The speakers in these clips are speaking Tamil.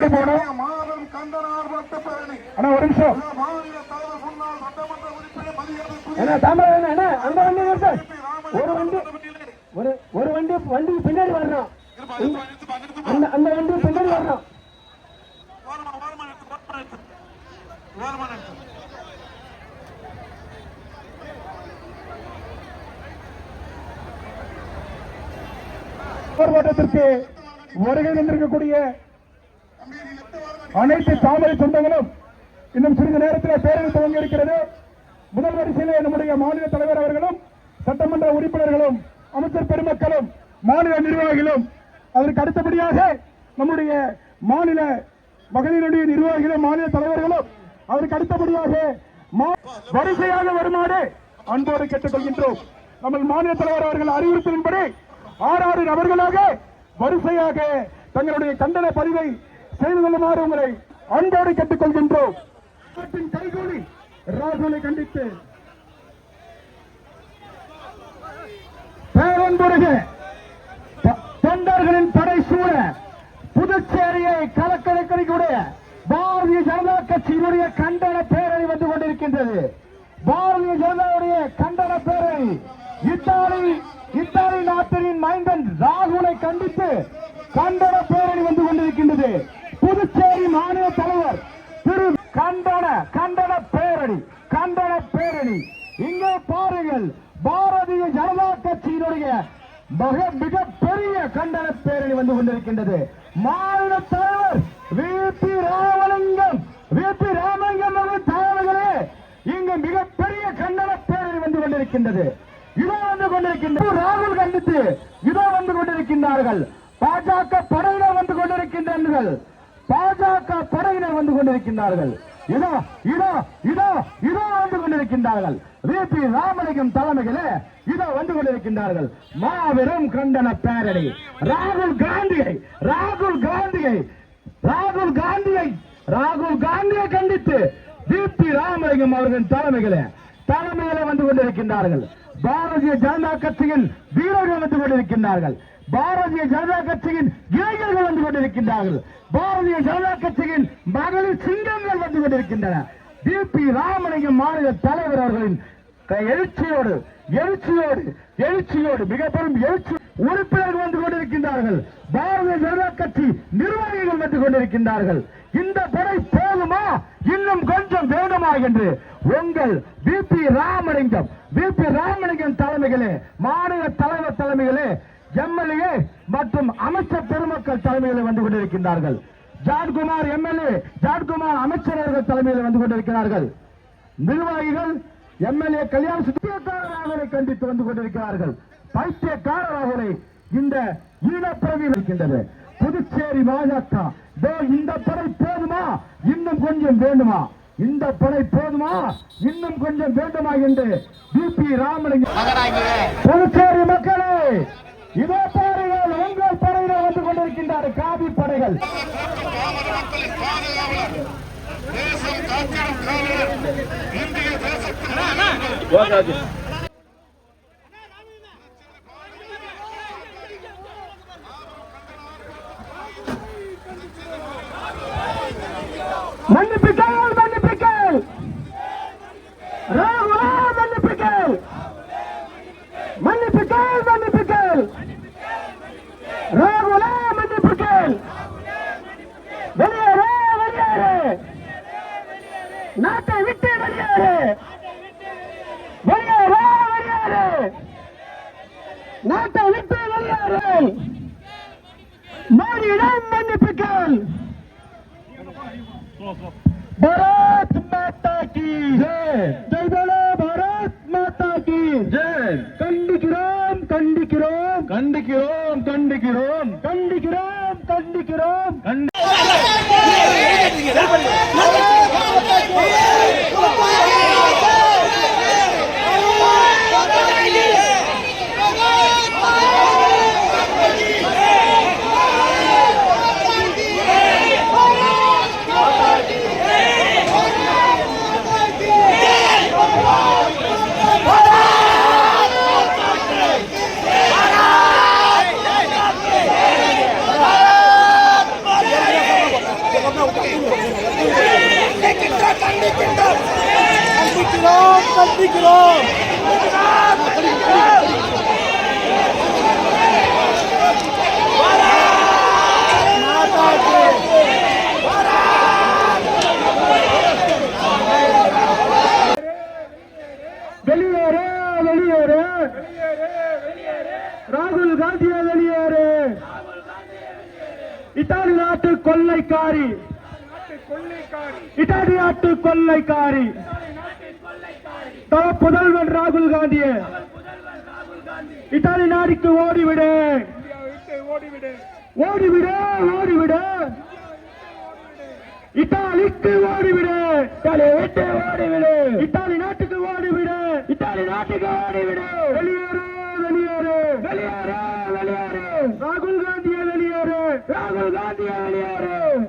மாபெரும் கண்டன ஆர்ப்பாட்ட பேரணி அண்ணா ஒரு நிமிஷம். மாநில தலைவர் முன்னாள் சட்டமன்ற உறுப்பினர் மதியத்திற்குரிய என்ன தாமரை என்ன என்ன அந்த வண்டி ஒரு வண்டி ஒரு ஒரு வண்டி வண்டி பின்னாடி வரணும். அந்த அந்த வண்டி பின்னாடி வரணும். போராட்டத்திற்கு வருகை அனைத்து தாமரை சொந்தங்களும் இன்னும் சிறிது நேரத்தில் பேரணி துவங்க இருக்கிறது முதல் வரிசையிலே நம்முடைய மாநில தலைவர் அவர்களும் சட்டமன்ற உறுப்பினர்களும் அமைச்சர் பெருமக்களும் மாநில நிர்வாகிகளும் அதற்கு அடுத்தபடியாக நம்முடைய மாநில மகளிருடைய நிர்வாகிகளும் மாநில தலைவர்களும் அதற்கு அடுத்தபடியாக மா- வரிசையாக வருமாறு அன்போடு கேட்டுக்கொள்கின்றோம். நம்ம மாநில தலைவர் அவர்கள் அறிவுறுத்தலின்படி ஆறு ஆறு நபர்களாக வரிசையாக தங்களுடைய கண்டன பதிவை செய்து கொள்ளுமாறு உங்களை அன்போடு கேட்டுக் கொள்கின்றோம் கைகூலி ராகுலை கண்டித்து. பேரன்புருக தொண்டர்களின் படை சூழ புதுச்சேரியை கலக்கடைக்கூடிய பாரதிய ஜனதா கட்சியினுடைய கண்டன பேரணி வந்து கொண்டிருக்கின்றது. பாரதிய ஜனதாவுடைய கண்டன பேரணி இத்தாலி இத்தாலி நாட்டின் மைந்தன் ராகுலை கண்டித்து கண்டன பேரணி வந்து கொண்டிருக்கின்றது. புதுச்சேரி மாநில தலைவர் திரு கண்டன கண்டன பேரணி கண்டன பேரணி. இங்கே பாருங்கள் பாரதிய ஜனதா கட்சியினுடைய மிக மிக பெரிய கண்டன பேரணி வந்து கொண்டிருக்கின்றது. மாநில தலைவர் V. P. Ramalingam V. P. Ramalingam அவர்கள் தலைவர்களே இங்கு மிகப்பெரிய கண்டன பேரணி வந்து கொண்டிருக்கின்றது. இதோ வந்து கொண்டிருக்கின்றது ராகுல் கண்டித்து இதோ வந்து கொண்டிருக்கின்றார்கள். பாஜக படையினர் வந்து கொண்டிருக்கின்றார்கள். பாஜக படையினர் வந்து கொண்டிருக்கின்றார்கள். இதோ இதோ இதோ இதோ வந்து கொண்டிருக்கின்றார்கள். விபி ராமலிங்கம் தலைமையிலே இதோ வந்து கொண்டிருக்கின்றார்கள். மாபெரும் கண்டன பேரணி. ராகுல் காந்தியை ராகுல் காந்தியை ராகுல் காந்தியை ராகுல் காந்தியை கண்டித்து விபி ராமலிங்கம் அவர்களின் தலைமையிலே தலைமையில வந்து கொண்டிருக்கின்றார்கள். பாரதிய ஜனதா கட்சியின் வீரர்கள் வந்து கொண்டிருக்கின்றார்கள். பாரதிய ஜனதா கட்சியின் இளைஞர்கள் வந்து கொண்டிருக்கின்றார்கள். பாரதிய ஜனதா கட்சியின் மகளிர் சிங்கங்கள் வந்து கொண்டிருக்கின்றன. D B. ராமலிங்கம் மாநில தலைவர் அவர்களின் எழுச்சியோடு எழுச்சியோடு எழுச்சியோடு மிக பெரும் எழுச்சி உறுப்பினர்கள் வந்து கொண்டிருக்கின்றார்கள். பாரதிய ஜனதா கட்சி நிர்வாகிகள் வந்து கொண்டிருக்கின்றார்கள். இந்த படை போதுமா? இன்னும் கொஞ்சம் வேண்டுமா என்று உங்கள் V P. Ramalingam V P. Ramalingam தலைமைகளே மாநில தலைவர் தலைமைகளே எம்எல்ஏ மற்றும் அமைச்சர் பெருமக்கள் தலைமையில் வந்து கொண்டிருக்கின்றார்கள். ஜான்குமார் எம்எல்ஏ ஜான்குமார் அமைச்சரவர்கள் தலைமையில் வந்து கொண்டிருக்கிறார்கள். நிர்வாகிகள் எம்எல்ஏ கல்யாண சுத்தியக்கார ராகுலை கண்டித்து வந்து கொண்டிருக்கிறார்கள். பைத்தியக்கார ராகுலை இந்த ஈழப்பிரவி இருக்கின்றது. புதுச்சேரி பாஜக இந்த படை போதுமா? இன்னும் கொஞ்சம் வேண்டுமா? இந்த படை போதுமா? இன்னும் கொஞ்சம் வேண்டுமா? என்று பிபி ராமலிங்கம் புதுச்சேரி மக்களே! இதோ பாருங்கள் உங்கள் படையினர் வந்து கொண்டிருக்கின்றார் காவி படைகள். தேசம் காத்திடும் இந்திய தேசத்தின் மன்னிப்புகள் மன்னிப்புகள் ராகுலா மன்னிப்புகள் மன்னிப்புகள் மன்னிப்புகள் ராகுலா மன்னிப்புகள் வெளியேறு வெளியேறு நாட்டை விட்டு வெளியேறு வெளியேறு வெளியேறு நாட்டை விட்டு வெளியேறு மணியிடம் மன்னிப்புகள் பரத் மாதா கி ஜெய்பலோ பரத் மாதா கி ஜெய் கண்டிக்கிறோம். கண்டிக்கிறோம் கண்டிக்கிறோம் கண்டிக்கிறோம் கண்டிக்கிறோம் கண்டிக்கிறோம் கண்டி கண்டிக்கிறோம் வெளியேறு வெளியேறு. ராகுல் காந்தியை வெளியேறு. இத்தாலி நாட்டு கொள்ளைக்காரி. இத்தாலி நாட்டு கொள்ளைக்காரி. தவ புதல்வன் ராகுல் காந்தியே. இத்தாலி நாடுக்கு ஓடிவிடு. ஓடிவிடு. ஓடிவிடு இத்தாலிக்கு ஓடிவிடு. இத்தாலியை விட்டு ஓடிவிடு. இத்தாலி நாட்டுக்கு ஓடிவிடு. இத்தாலி நாட்டுக்கு ஓடிவிடு. வெளியேறு வெளியேறு. வெளியேறு வெளியேறு. ராகுல் காந்தியை வெளியேறு. ராகுல் காந்தியை வெளியேறு.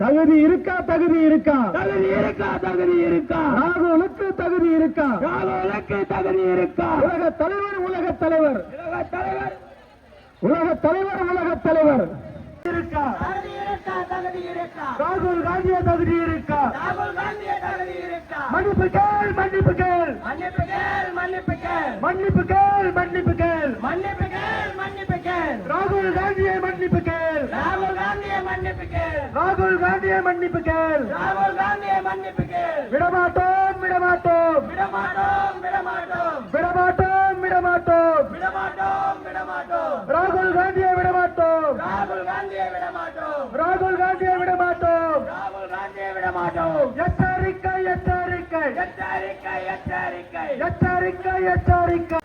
தகுதி இருக்கா தகுதி இருக்கா? தகுதி இருக்கா தகுதி இருக்கா? ராகுலுக்கு தகுதி இருக்கா? ராகுலுக்கு தகுதி இருக்கா? உலக தலைவர் உலக தலைவர். உலக தலைவர். உலக தலைவர் உலக தலைவர். இருக்கா? தகுதி இருக்கா தகுதி இருக்கா? ராகுல் காந்திய தகுதி இருக்கா? ராகுல் காந்திய தகுதி இருக்கா கேள் மன்னிப்பு கேள் மன்னிப்பு கேள் மன்னிப்பு கேள் மன்னிப்பு கேள் மன்னிப்பு கேள் மன்னிப்பு கேள் மன்னிப்பு கேள் ராகுல் காந்தியை மன்னிப்பு கேள் ராகுல் காந்திய மன்னிப்பு கேள் ராகுல் காந்தியை மன்னிப்பு கேள். ராகுல் காந்திய மன்னிப்பு கேள். விடமாட்டோம் விடமாட்டோம். விடமாட்டோம் விடமாட்டோம். விடமாட்டோம் விடமாட்டோம். விடமாட்டோம் விடமாட்டோம். ராகுல் காந்தியை விடமாட்டோம். ராகுல் காந்தியை விடமாட்டோம். ராகுல் காந்தியை விடமாட்டோம். ராகுல் காந்தியை விடமாட்டோம். எச்சரிக்கை எச்சரிக்கை. எச்சரிக்கை எச்சரிக்கை. எச்சரிக்கை எச்சரிக்கை.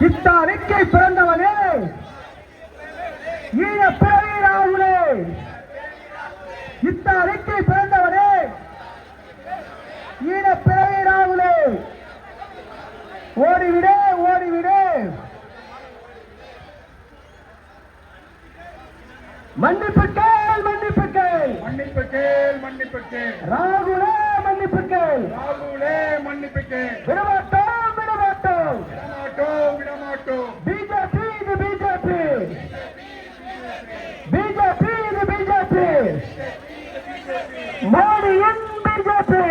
இத்தாரிக்கை பிறந்தவனே. பிறவி ராகுலே இத்தாரிக்கை பிறந்தவனே ஈழ பிறவி ராகுலே. ஓடிவிடு ஓடிவிடு. மன்னிப்பு கேள் மன்னிப்பு கேள். மன்னிப்பு கேள் மன்னிப்பு கேள். ராகுலே மன்னிப்பு கேள். ராகுலே மன்னிப்பு கேள். விடமாட்டோம் விடமாட்டோம். விடமாட்டோம் விடமாட்டோம். பிஜேபி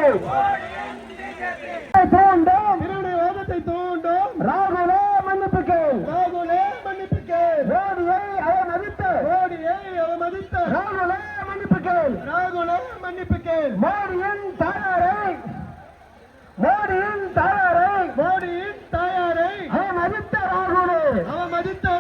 தூண்டும் திருடைய வேதத்தை தூண்டும் ராகுலே மன்னிப்புகள் ராகுலே மன்னிப்புகள் மோடியை அவமதித்து மோடியை அவமதித்து ராகுலே. மன்னிப்புகள் ராகுலே மன்னிப்புகள் மோடியின் தாயாரை மோடியின் தாயாரை மோடியின் தாயாரை அவமதித்த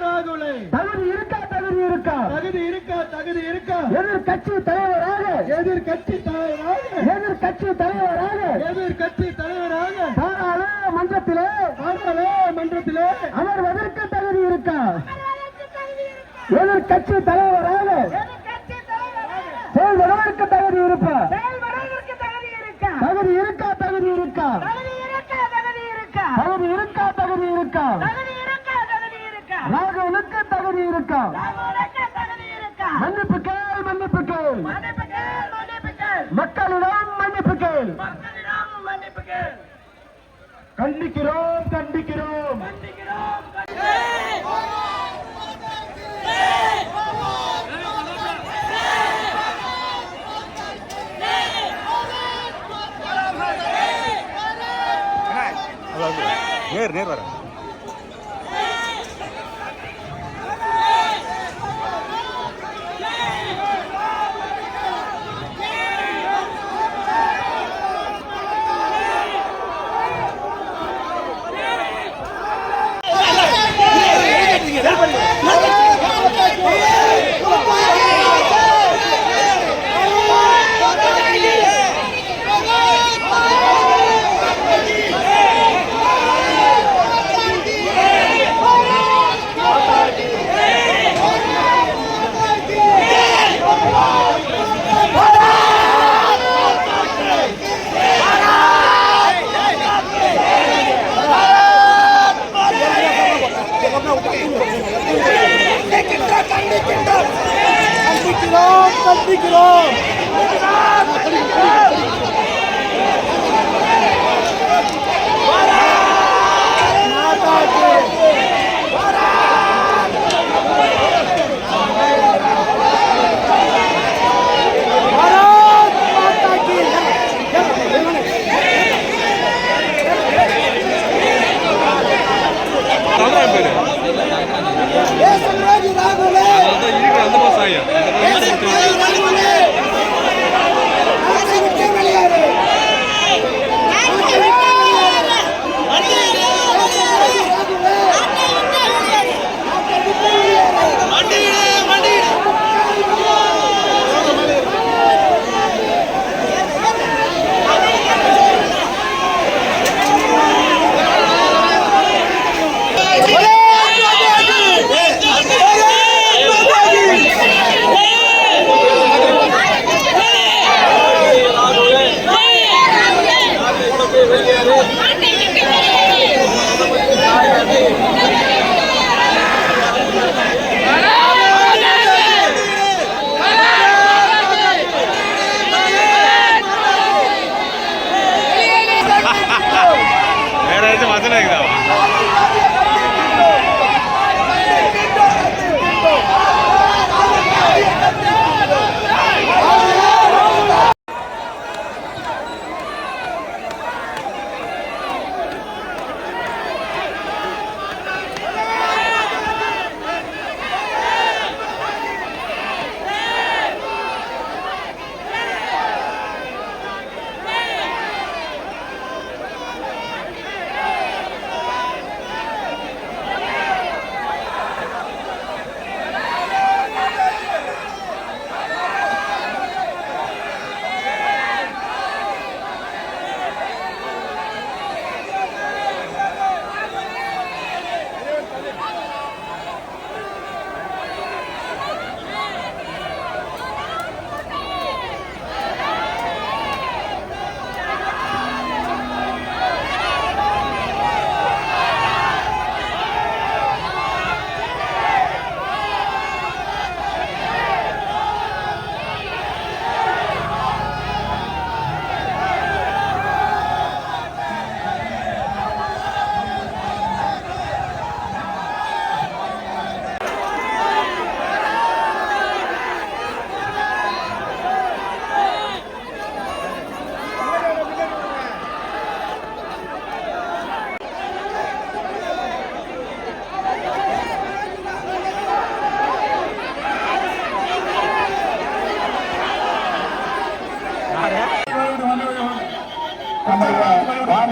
ராகுலே. தகுதி இருக்காது இருக்கா? தகுதி இருக்கா? தகுதி இருக்கா? தகுதி இருக்கா எதிர் கட்சி தலைவராக? எதிர் கட்சி தலைவராக? எதிர் கட்சி தலைவராக? எதிர் கட்சி தலைவராக பாராளுமன்றத்திலே? பாராளுமன்றத்திலே அமர்வதற்கு தகுதி இருக்கா? எதிர் கட்சி தலைவராக? செயல்படுவதற்கு தகுதி இருப்பா தகுதி இருக்கா? தகுதி இருக்கா தகுதி இருக்கா? தகுதி இருக்கா தகுதி இருக்கா? தகுதி இருக்கா மன்னிப்பு கேள் மன்னிப்பு கேள். மக்களிடம் மன்னிப்பு கேள். கண்டிக்கிறோம் கண்டிக்கிறோம். நேர் நேர் வர. ਗੁਲਾਮ ਬੰਦੀ ਗੁਲਾਮ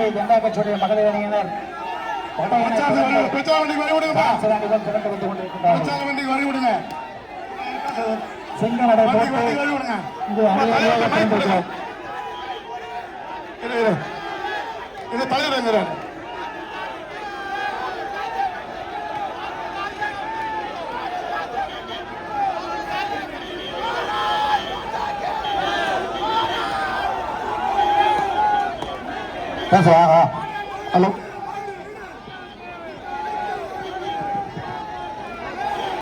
கோவை ஜனதா கட்சியுடைய மகளிர் அணியினர். சிங்கமடை போட்டு இது தலைவர் 张总啊，阿龙。